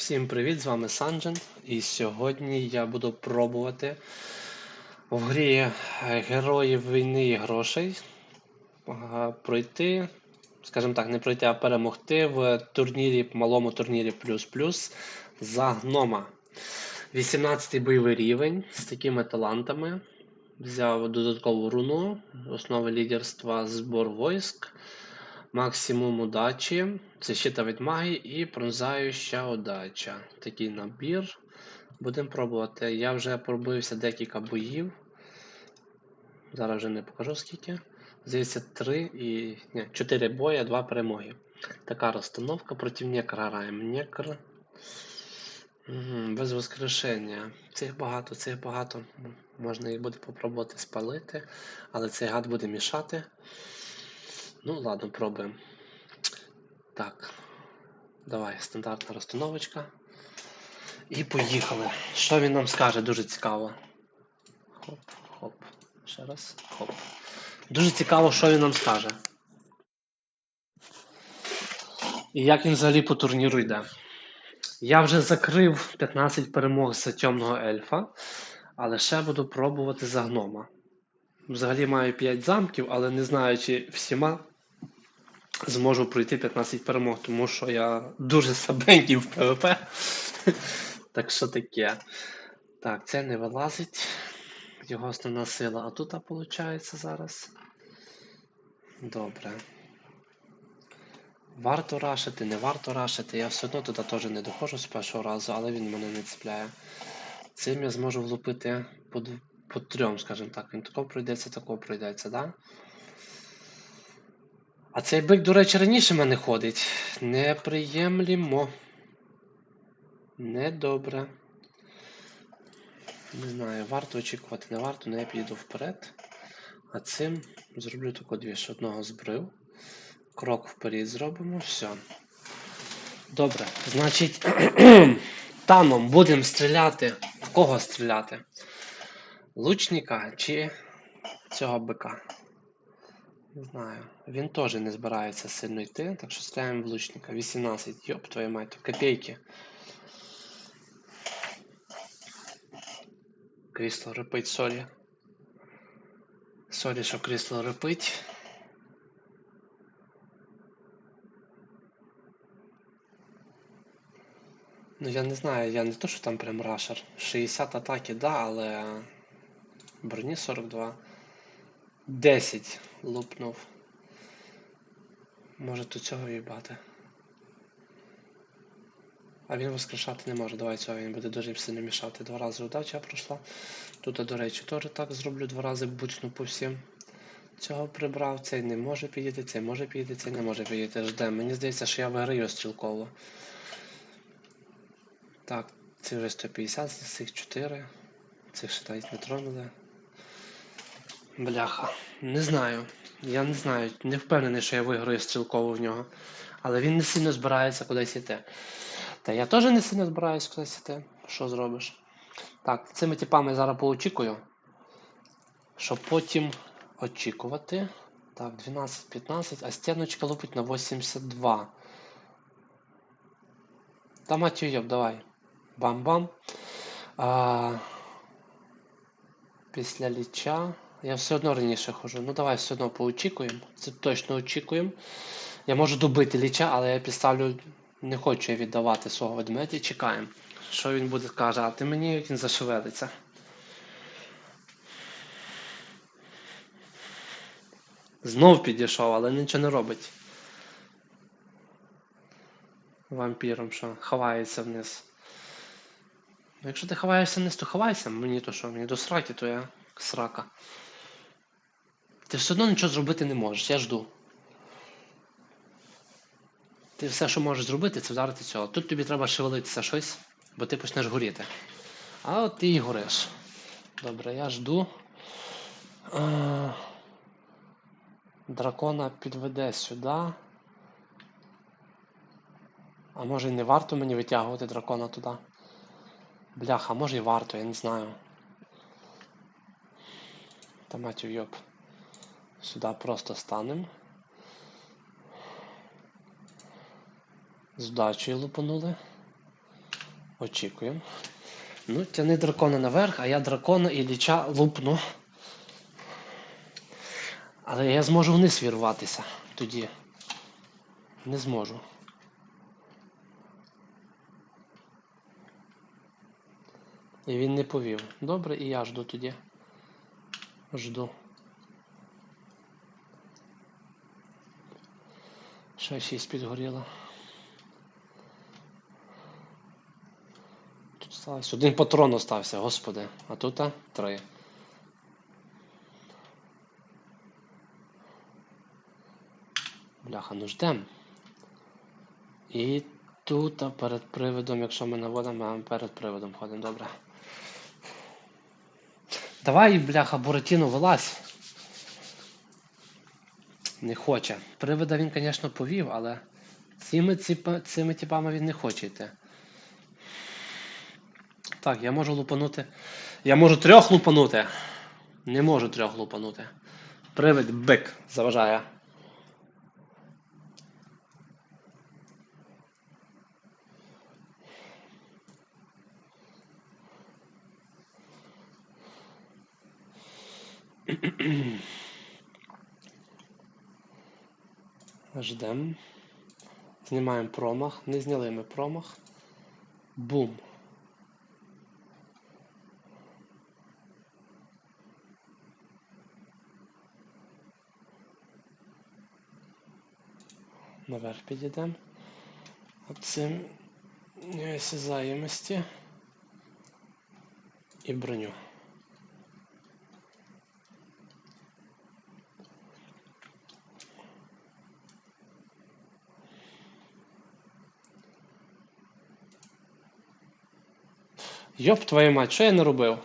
Всім привіт, з вами Санджен. І сьогодні я буду пробувати в грі е, Героїв війни і грошей пройти, скажімо так, не пройти, а перемогти в турнірі, малому турнірі плюс-плюс за гнома. 18-й бойовий рівень з такими талантами. Взяв додаткову руну, основи лідерства, збор войск. Максимум удачі, це щита від магії і пронзаюча удача. Такий набір. Будемо пробувати. Я вже пробився декілька боїв. Зараз вже не покажу скільки. Здається, 3 і. Ні, 4 бої, 2 перемоги. Така розстановка проти Некра граємо. Некр. Без воскрешення. Цих багато, цих багато. Можна їх буде попробувати спалити, але цей гад буде мішати. Ну, ладно, пробуємо. Так. Давай, стандартна розстановочка. І поїхали. Що він нам скаже, дуже цікаво. Хоп, хоп. Ще раз. Хоп. Дуже цікаво, що він нам скаже. І як він взагалі по турніру йде. Я вже закрив 15 перемог за темного ельфа, але ще буду пробувати за гнома. Взагалі маю 5 замків, але не знаю, чи всіма зможу пройти 15 перемог, тому що я дуже слабенький в ПВП. Так що таке. Так, це не вилазить. Його основна сила. А тут виходить зараз. Добре. Варто рашити, не варто рашити. Я все одно туди теж не доходжу з першого разу, але він мене не цепляє. Цим я зможу влупити по, по трьом, скажімо так. Він такого пройдеться, такого пройдеться? Да? А цей бик, до речі, раніше мене ходить. Неприємлімо. Недобре. Не знаю, варто очікувати, не варто, але я піду вперед. А цим зроблю таку дві, що одного збрив. Крок вперед зробимо, все. Добре, значить, таном будемо стріляти. В кого стріляти? Лучника чи цього бика? Не знаю. Він теж не збирається сильно йти, так що стріляємо в лучника. 18. Йоп, твою мать, копійки. Крісло репить, сорі. Сорі, що крісло репить. Ну я не знаю, я не то, що там прям рашер. 60 атаки, да, але броні 42. 10 лупнув. Може тут цього їбати. А він воскрешати не може. Давай цього він буде дуже сильно мішати. Два рази удача пройшла. Тут, до речі, теж так зроблю, два рази буцну по всім. Цього прибрав, цей не може підійти, цей може підійти, цей не може підійти. Ждемо. Мені здається, що я виграю стрілково. Так, це вже 150, з цих 4. Цих ще навіть не тронули. Бляха. Не знаю. Я не знаю. Не впевнений, що я виграю стрілково в нього. Але він не сильно збирається кудись йти. Та я теж не сильно збираюсь кудись йти. Що зробиш? Так, цими типами зараз поочікую. Щоб потім очікувати. Так, 12-15, а стіночка лупить на 82. Та матю йоб, давай. Бам-бам. А, після ліча. Я все одно раніше хожу. Ну давай все одно поочікуємо. Це точно очікуємо. Я можу добити ліча, але я підставлю. Не хочу я віддавати свого ведмедя. Чекаємо. Що він буде казати мені, як він зашевелиться. Знов підійшов, але нічого не робить. Вампіром що ховається вниз. Ну, якщо ти ховаєшся вниз, то ховайся. Мені то що, мені до сраки, то я срака. Ти все одно нічого зробити не можеш, я жду. Ти все, що можеш зробити, це вдарити цього. Тут тобі треба шевелитися щось, бо ти почнеш горіти. А от ти і гориш. Добре, я жду. А, Дракона підведе сюди. А може і не варто мені витягувати дракона туди? Бляха, може і варто, я не знаю. Та матю йоп. Сюди просто станемо. З удачею лупанули. Очікуємо. Ну, тяни дракона наверх, а я дракона і ліча лупну. Але я зможу вниз вірватися тоді. Не зможу. І він не повів. Добре, і я жду тоді. Жду. Ще шість підгоріло. Тут сталося. Один патрон остався, господи. А тут а, три. Бляха, ну ждем. І тут а, перед приводом, якщо ми наводимо, ми перед приводом ходимо, добре. Давай, бляха, Буратіно, вилазь. Не хоче. Привода він, звісно, повів, але цими, ціпа- цими типами він не хоче йти. Так, я можу лупанути. Я можу трьох лупанути. Не можу трьох лупанути. Привид бик заважає. Ждем. Знімаємо промах. Не зняли ми промах. Бум. Наверх підійдемо. Оцим неосязаємості і броню. Йоп твою мать, що я не робив?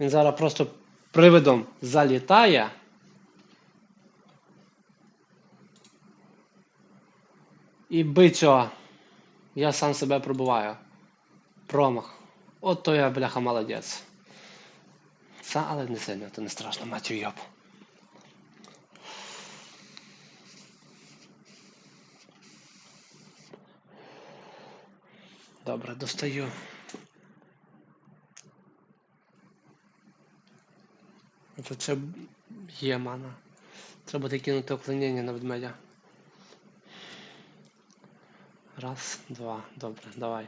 Він зараз просто привидом залітає. І бицьо. Я сам себе пробуваю. Промах. От то я, бляха, молодець. Це, але не сильно, то не страшно, матю йоп. Добре, достаю. Тут ще є мана. Треба буде кинути оклонення на ведмедя. Раз, два. Добре, давай.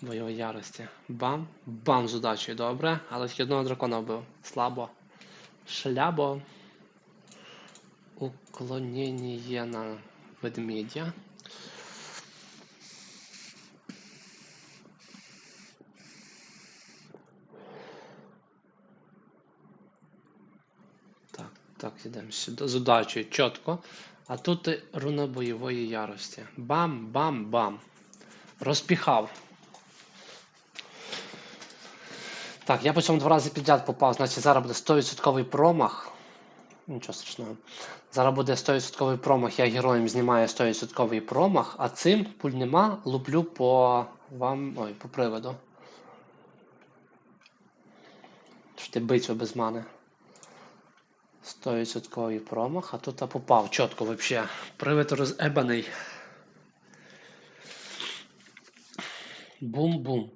Бойової ярості. Бам. Бам з удачею, добре. Але тільки одного дракона вбив. Слабо. Шлябо. Уклонення на ведмедя. Так, йдемо сюди. З удачею, чітко. А тут руна бойової ярості. Бам, бам, бам. Розпіхав. Так, я по цьому два рази підряд попав, значить зараз буде 100% промах. Нічого страшного. Зараз буде 100% промах, я героєм знімаю 100% промах, а цим пуль нема, луплю по вам. Ой, по приводу. Що ти бицю без мани. 100% промах, а тут попав чітко вообще. Привид розебаний. Бум-бум.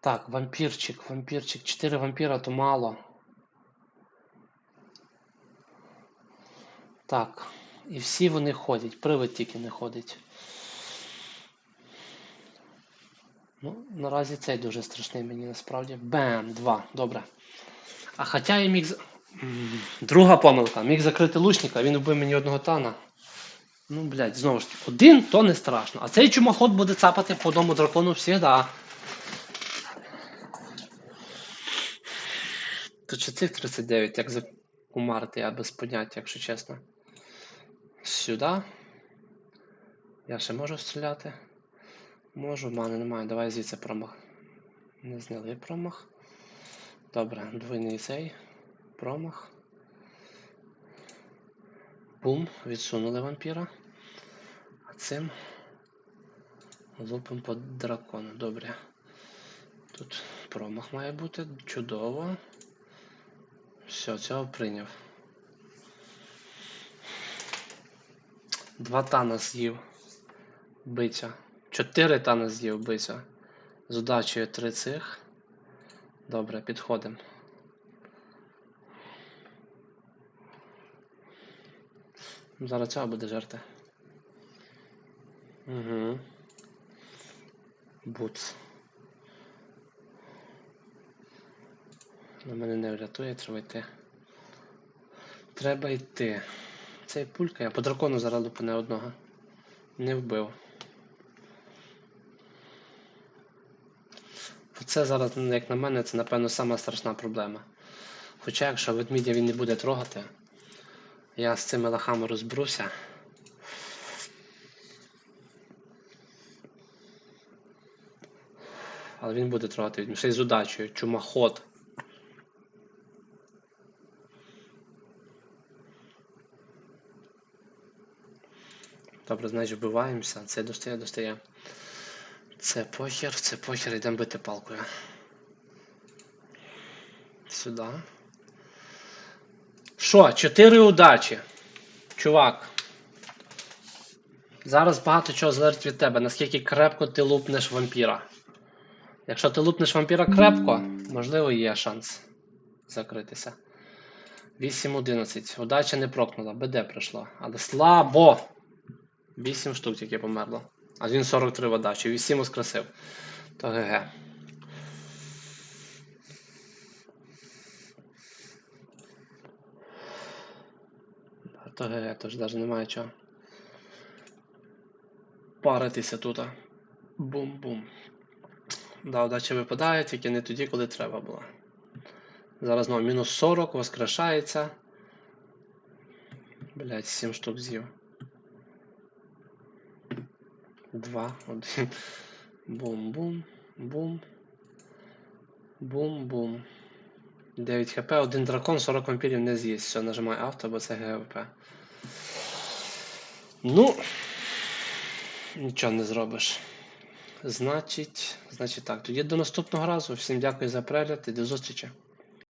Так, вампірчик, вампірчик. 4 вампіра то мало. Так. І всі вони ходять. Привид тільки не ходить. Ну, наразі цей дуже страшний мені насправді. Бем! Два. Добре. А хоча я міг. Друга помилка. Міг закрити лучника, він вбив мені одного тана. Ну, блядь, знову ж таки, один то не страшно. А цей чумоход буде цапати по одному дракону всегда. То чи цих 39, як закумарити, я без поняття, якщо чесно. Сюди. Я ще можу стріляти. Можу, в мене немає. Давай звідси промах. Не зняли промах. Добре, двойний цей. Промах. Бум, відсунули вампіра. А цим лупимо по дракону. Добре. Тут промах має бути. Чудово. Все, цього прийняв. Два тана з'їв. Биця. Чотири тана з'їв биця. З удачею три цих. Добре, підходимо. Зараз цього буде жерти. Угу. Буц. На мене не врятує, треба йти. Треба йти. Цей пулька, я по дракону зараз лупане одного. Не вбив. Це зараз, як на мене, це напевно сама страшна проблема. Хоча, якщо ведмідя він не буде трогати, я з цими лахами розберуся. Але він буде трогати ведмідя. Ще з удачею. Чумаход. Добре, значить вбиваємося. Це достає, достає. Це похер, це похер, йдемо бити палкою. Сюди. Що, чотири удачі. Чувак. Зараз багато чого залежить від тебе, наскільки крепко ти лупнеш вампіра. Якщо ти лупнеш вампіра крепко, можливо, є шанс закритися. 8-11. Удача не прокнула, БД прийшло. Але слабо! 8 штук тільки померло. А він 43 в удачі, 8 воскресив. То ГГ. А То тож навіть немає чого. Паритися тут. Бум-бум. Да, удача випадає, тільки не тоді, коли треба було. Зараз знову мінус 40, воскрешається. Блять, 7 штук з'їв. Два, один. Бум-бум. Бум. Бум-бум. 9 хп, один дракон, 40 вампірів не з'їсть. Все, нажимай авто, бо це ГВП. Ну. Нічого не зробиш. Значить, значить так. Тоді до наступного разу. Всім дякую за перегляд і до зустрічі.